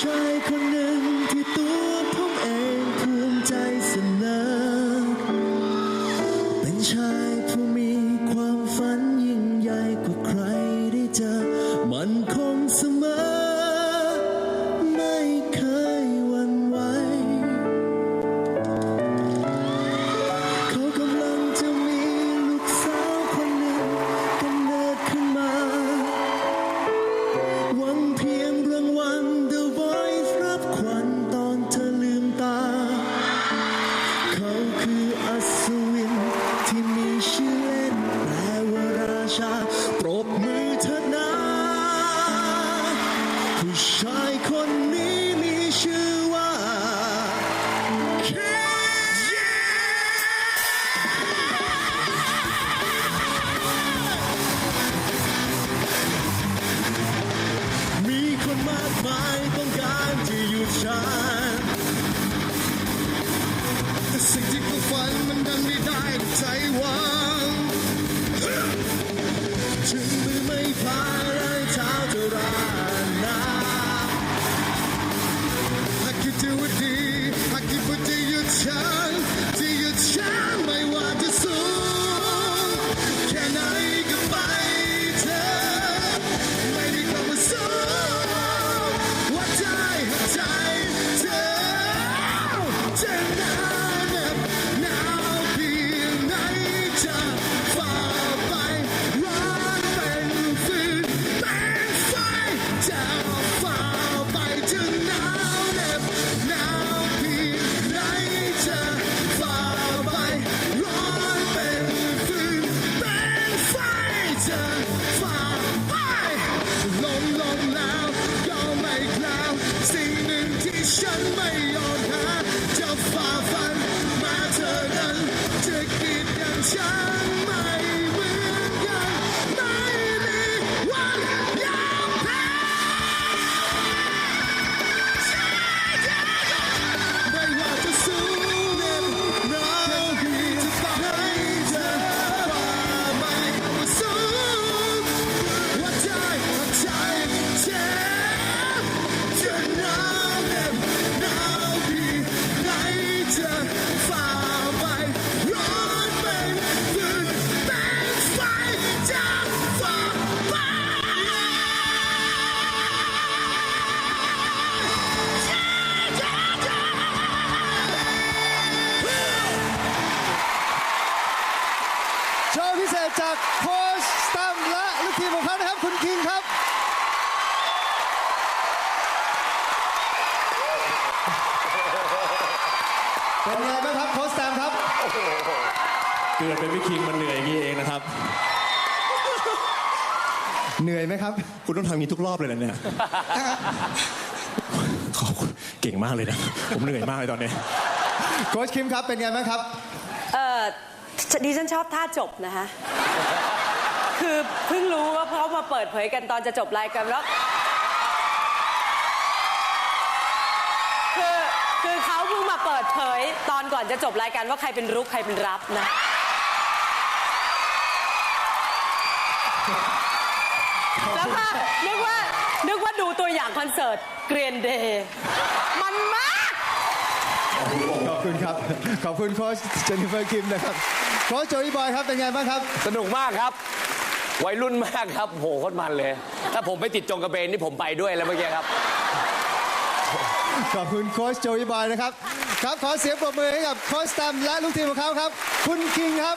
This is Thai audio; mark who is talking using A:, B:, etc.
A: ชายคนหนึ่งที่ตัวผมเองภูมิใจเสนอ เป็นชายผู้มีความฝันยิ่งใหญ่กว่าใครได้เจอ มันคงเสมอ คนนี้มีชื่อว่า มีคนมากมายต้องการจะหยุดฉันแต่สิ่งที่กูฝันมันดันไม่ได้ดังใจหวังถึงมือไม่พายแรงเท้า จ นึ่ง
B: จากโค้ชสตัมและลูกทีมของเขานะครับ คุณคิงครับ เป็นไงบ้างครับโค้ชสตัมครับ
C: เกิดเป็นพี่คิงมันเหนื่อยอย่างนี้เองนะครับ
B: เหนื่อยไหมครับ
C: คุณต้องทำอย่างนี้ทุกรอบเลยนะเนี่ย ขอบคุณเก่งมากเลยนะ ผมเหนื่อยมากเลยตอนนี้
B: โค้ชคิมครับเป็นไงบ้างครับ
D: เออ ดิฉันชอบท่าจบนะคะ คือเพิ่งรู้ว่าเพราะมาเปิดเผยกันตอนจะจบรายการแล้วคือคือเขาเพิ่งมาเปิดเผยตอนก่อนจะจบรายการว่าใครเป็นรุกใครเป็นรับนะแล้วก็นึกว่านึกว่าดูตัวอย่างคอนเสิร์ตเกรียนเดย์มันมาก
B: ขอบคุณครับ ขอบคุณโค้ชเจนนิเฟอร์คิมนะครับ โค้ชโจยบอยครับเป็นไงบ้างครับ
E: สนุกมากครับ วัยรุ่นมากครับโหโคตรมันเลย ถ้าผมไปติดจงกระเบนนี่ผมไปด้วยแล้วเมื่อกี้ครับ
B: ขอบคุณโค้ชโจยบอยนะครับ ครับขอเสียงปรบมือให้กับโค้ชสตัมและลูกทีมของเขาครับ คุณคิงครับ